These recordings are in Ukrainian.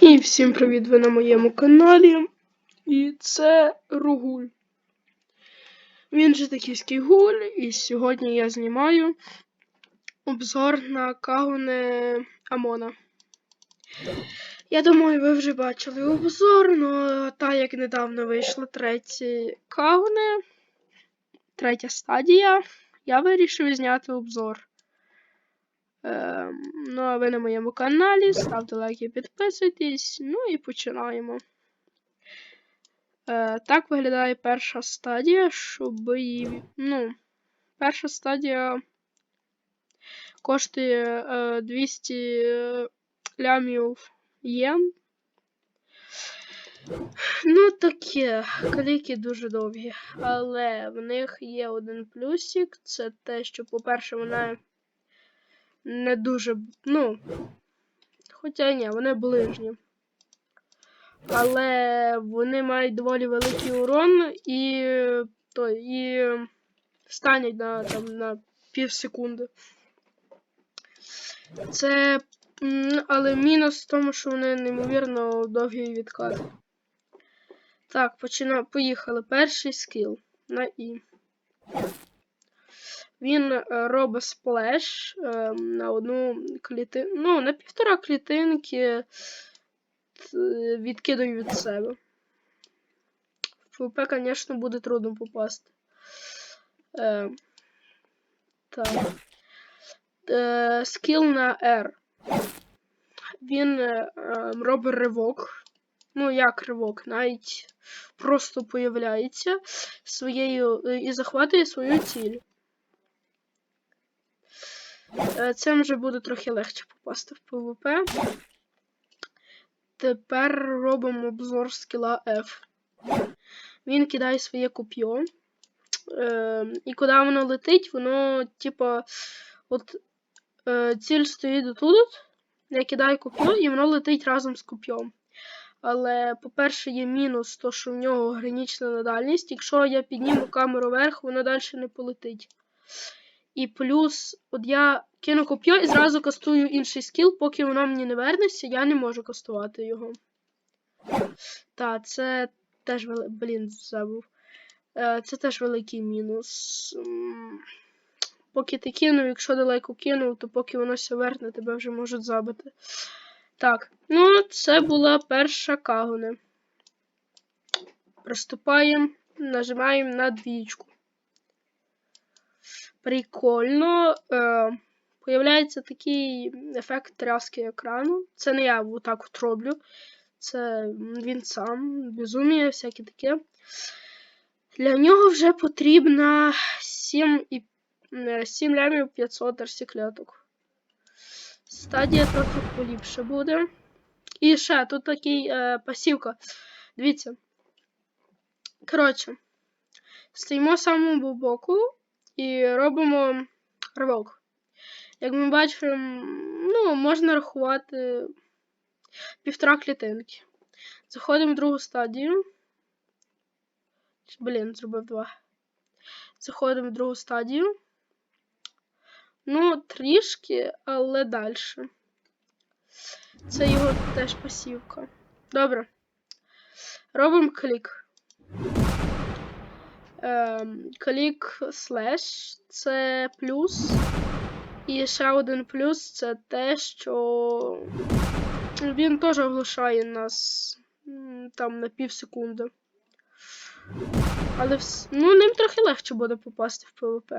І всім привіт! Ви на моєму каналі. І це Ругуль. Він же токійський гуль, і сьогодні я знімаю обзор на Кагуне Амона. Я думаю, ви вже бачили обзор, але та як недавно вийшло третє Кагуне, третя стадія, я вирішив зняти обзор. Ем, ну, а ви на моєму каналі, ставте лайки, підписуйтесь, ну і починаємо. Е, так виглядає перша стадія, щоб її. Ну, перша стадія коштує е, 200 лямів єн. Ну, таке, кліки дуже довгі. Але в них є один плюсик. Це те, що, по-перше, вона не дуже. Ну. Хоча ні, вони ближні. Але вони мають доволі великий урон і. То, і стануть на там, на пів секунди. Це. Але мінус в тому, що вони неймовірно довгі відкат. Так, почина... поїхали. Перший скіл на І. Він е, робить сплеш е, на одну клітинку. Ну, на півтора клітинки відкидаю від себе. В ПВП, звісно, буде трудно попасти. Е, Так. Е, скіл на R. Він е, робить ривок. Ну, як ривок, навіть просто появляється своєю і захватує свою ціль. Це вже буде трохи легше попасти в ПВП. Тепер робимо обзор скіла F. Він кидає своє коп'є. Е, і куди воно летить, воно, типа, от е, ціль стоїть тут. Я кидаю коп'є і воно летить разом з коп'єм. Але, по-перше, є мінус, то що в нього гранічна дальність. Якщо я підніму камеру вверх, воно далі не полетить. І плюс, от я кину коп'є і зразу кастую інший скіл, поки воно мені не вернеться, я не можу кастувати його. Так, це теж великий. Блін, забув. Е, це теж великий мінус. Поки ти кинув, якщо далеко кинув, то поки воно все верне, тебе вже можуть забити. Так, ну, це була перша кагуне. Приступаємо, нажимаємо на двічку прикольно. Е, Появляється такий ефект тряски екрану. Це не я отак от роблю. Це він сам, безуміє, всяке таке. Для нього вже потрібно 7 і 7 лямів 500 арсіклеток. Стадія трохи поліпше буде. І ще тут такий е, пасівка. Дивіться. Коротше, стоїмо самому боку і робимо ривок. Як ми бачимо, ну, можна рахувати півтора клітинки. Заходимо в другу стадію. Блін, зробив два. Заходимо в другу стадію. Ну, трішки, але далі. Це його теж пасівка. Добре. Робимо клік. Ем, клік слеш це плюс. І ще один плюс це те, що він теж оглушає нас там на пів секунди. Але вс... ну, ним трохи легше буде попасти в ПВП.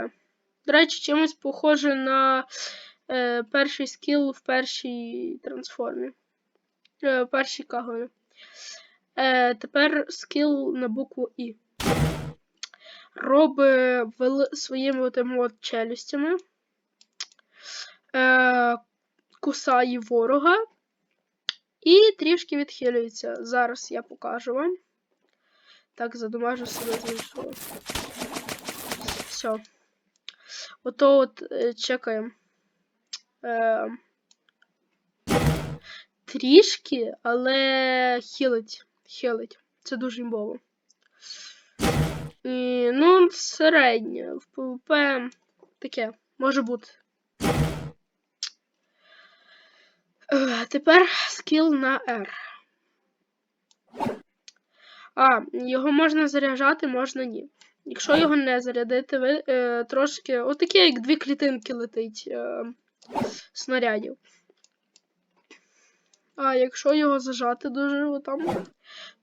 До речі, чимось похоже на е, перший скіл в першій трансформі. Е, першій кагові. Е, Тепер скіл на букву І робить своїми отими от челюстями, е, кусає ворога і трішки відхилюється. Зараз я покажу вам. Так, задумажу себе з. Все. Ото от е, чекаємо. Е, Трішки, але хилить. Хилить. Це дуже імбово. І, ну, середнє. В ПВП таке може бути. Е, тепер скіл на R. А, його можна заряджати, можна ні. Якщо його не зарядити, ви е, трошки. Отаке, як дві клітинки летить е, снарядів. А якщо його зажати дуже отам,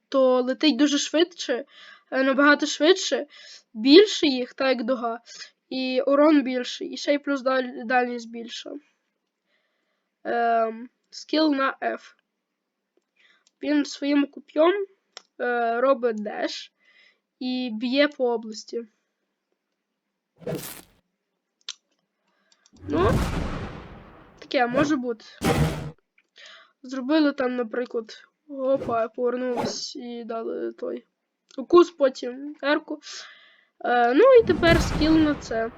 то летить дуже швидше, набагато швидше, більше їх, так як дуга, і урон більший, і ще й плюс даль- дальність більша. Ем, скіл на F. Він своїм коп'єм е, робить деш і б'є по області. Ну, таке може бути. Зробили там, наприклад, опа, повернулись і дали той укус, потім ерку. Е, ну і тепер скіл на це.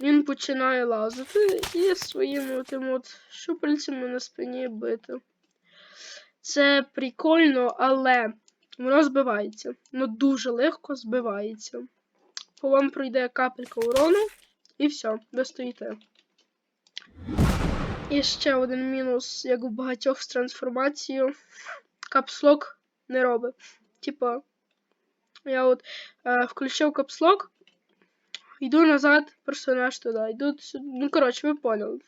Він починає лазити і своїми тим от щупальцями на спині бити. Це прикольно, але воно збивається. Воно дуже легко збивається. По вам пройде капелька урону, і все, ви стоїте. І ще один мінус, як у багатьох з трансформацією. Капслок не робить. Типа, я от е, включив капслок, йду назад, персонаж туди, йду сюди. Ну, коротше, ви поняли.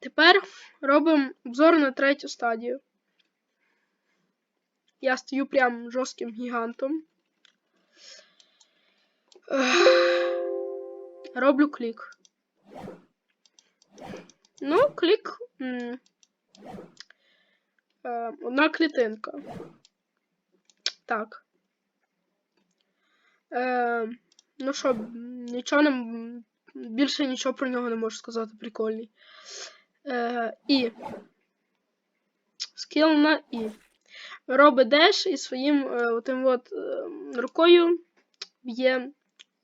Тепер робимо обзор на третю стадію. Я стою прям жорстким гігантом. Роблю клік. Ну, клік. Е, Одна клітинка. Так. Е, ну що, нічого не. Більше нічого про нього не можу сказати, прикольний. Е, і. Скіл на І. Робить деш і своїм е, отим от е, рукою б'є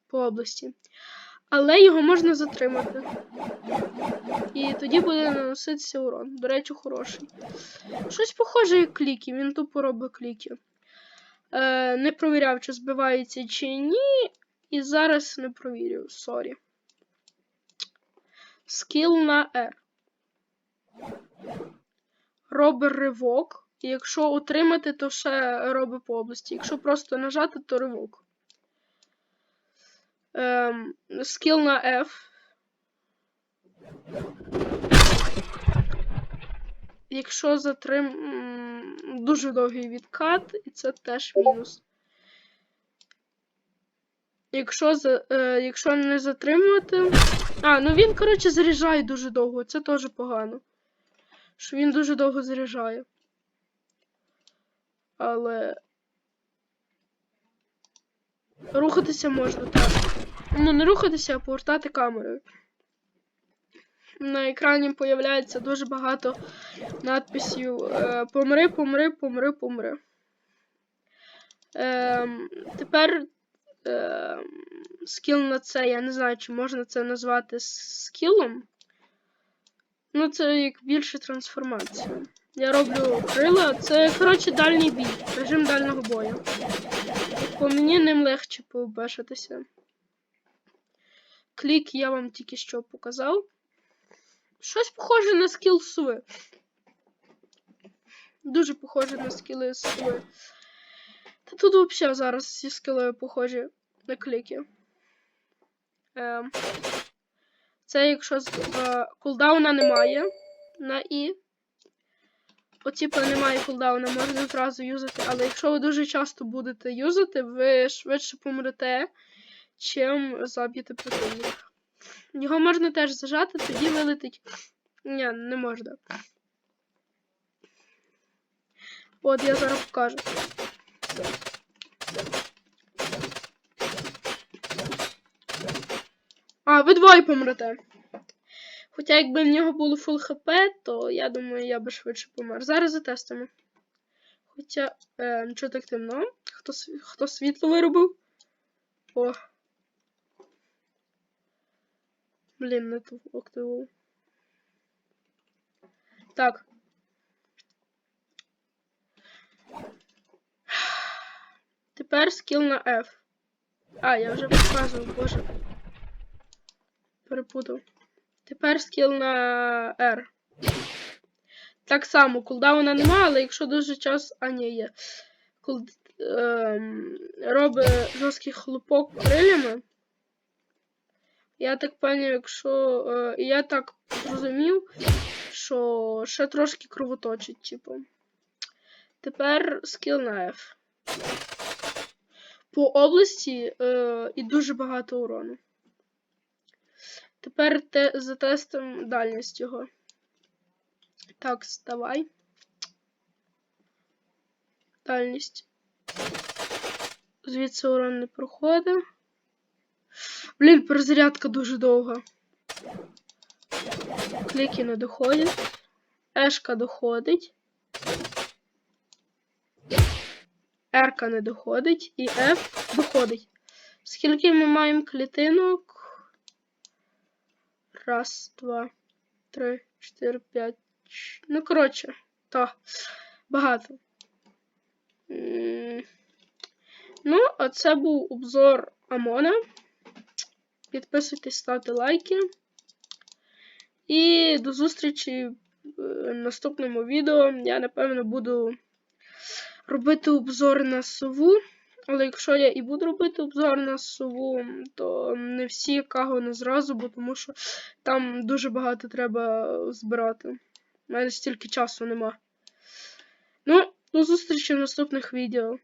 по області. Але його можна затримати. І тоді буде наноситися урон. До речі, хороший. Щось похоже, як кліки, він тупо робить кліки. Е, не провіряв, чи збивається чи ні. І зараз не провірю, сорі. Скіл на R. Робить ривок. І якщо утримати, то ще робить по області. Якщо просто нажати, то ривок. Ем, скіл на F. Якщо затрим... Дуже довгий відкат, і це теж мінус. Якщо, за... е, якщо не затримувати. А, ну він, коротше, заряджає дуже довго. Це теж погано. Що він дуже довго заряджає. Але. Рухатися можна так. Ну, не рухатися, а повертати камерою. На екрані появляється дуже багато надписів е, Помри, помри, помри, помри. Ем, тепер ем, скіл на це. Я не знаю, чи можна це назвати скілом. Ну, це як більше трансформація. Я роблю крила. Це, коротше, дальній бій. Режим дальнього бою. По мені ним легше побешитися. Клік я вам тільки що показав. Щось похоже на скіл сви. Дуже похоже на скіли сви. Та тут взагалі зараз всі скіли похожі на кліки. Ем. Це якщо з- е, кулдауна немає на І. Оці немає кулдауна, можна зразу юзати, але якщо ви дуже часто будете юзати, ви швидше помрете, чим заб'єте противника. Його можна теж зажати, тоді вилетить. Ні, не можна. От я зараз покажу. А, ви двоє помрете. Хоча якби в нього було фул хп, то я думаю, я би швидше помер. Зараз затестимо. Хоча, е, нічого так темно. Хто, хто світло виробив? О. Блін, не ту активував. Так. Тепер скіл на F. А, я вже показував, боже. Перепутав. Тепер скіл на R. Так само, кулдауна нема, але якщо дуже час. А, ні, є. Кул... Ем... Робить жорсткий хлопок крилями. Я так пам'ятаю, якщо. Е... Я так зрозумів, що ще трошки кровоточить, типу. Тепер скіл F. По області е... і дуже багато урону. Тепер те... затестимо дальність його. Так, вставай. Дальність. Звідси урон не проходить. Блін, перезарядка дуже довга. Кліки не доходять. Ешка доходить. Ерка не доходить. І F доходить. Скільки ми маємо клітинок? Раз, два, три, чотири, п'ять. Ну, коротше, та. Багато. Ну, а це був обзор Амона. Підписуйтесь, ставте лайки. І до зустрічі в наступному відео. Я, напевно, буду робити обзор на сову. Але якщо я і буду робити обзор на сову, то не всі каго не зразу, бо тому що там дуже багато треба збирати. У мене стільки часу нема. Ну, до зустрічі в наступних відео.